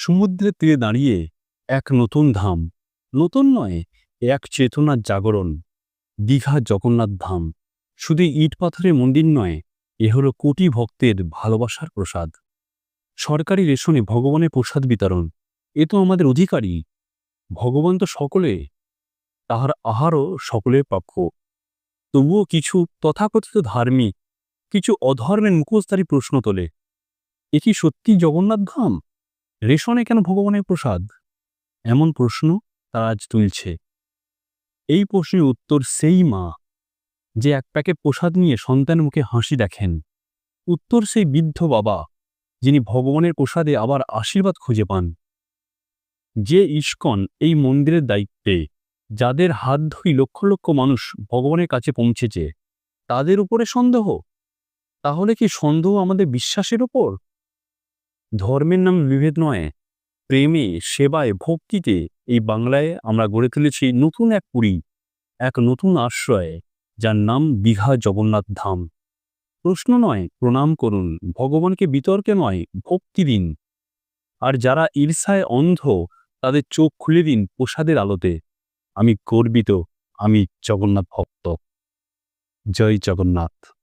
সমুদ্রের তীরে দাঁড়িয়ে এক নতুন ধাম। নতুন নয় এক চেতনার জাগরণ। দীঘা জগন্নাথ ধাম। শুধু ইট পাথরের মন্দির নয়, এ হলো কোটি ভক্তের ভালোবাসার প্রসাদ। সরকারি রেশনে ভগবানের প্রসাদ বিতরণ। এ তো আমাদের অধিকারী। ভগবান তো সকলে, তাহার আহারও সকলের প্রাপ্য তবুও কিছু তথাকথিত ধার্মিক, কিছু অধর্মের মুখোশধারী প্রশ্ন তোলে। এ কি সত্যি জগন্নাথ ধাম? রেশনে কেন ভগবানের প্রসাদ? এমন প্রশ্ন তারা আজ তুলছে। এই প্রশ্নের উত্তর সেই মা, যে এক প্যাকেট প্রসাদ নিয়ে সন্তানের মুখে হাসি দেখেন। উত্তর সেই বৃদ্ধ বাবা, যিনি ভগবানের প্রসাদে আবার আশীর্বাদ খুঁজে পান। যে ইস্কন এই মন্দিরের দায়িত্বে, যাদের হাত ধুই লক্ষ লক্ষ মানুষ ভগবানের কাছে পৌঁছেছে, তাদের উপরে সন্দেহ? তাহলে কি সন্দেহ আমাদের বিশ্বাসের ওপর ধর্মের নাম বিভেদ নয়, প্রেমে, সেবায়, ভক্তিতে এই বাংলায় আমরা গড়ে তুলেছি নতুন এক পুরী, এক নতুন আশ্রয়, যার নাম বিঘা জগন্নাথ ধাম। প্রশ্ন নয়, প্রণাম করুন, ভগবানকে বিতর্কে নয়, ভক্তি দিন। আর যারা ঈর্ষায় অন্ধ, তাদের চোখ খুলে দিন প্রসাদের আলোতে। আমি গর্বিত, আমি জগন্নাথ ভক্ত। জয় জগন্নাথ।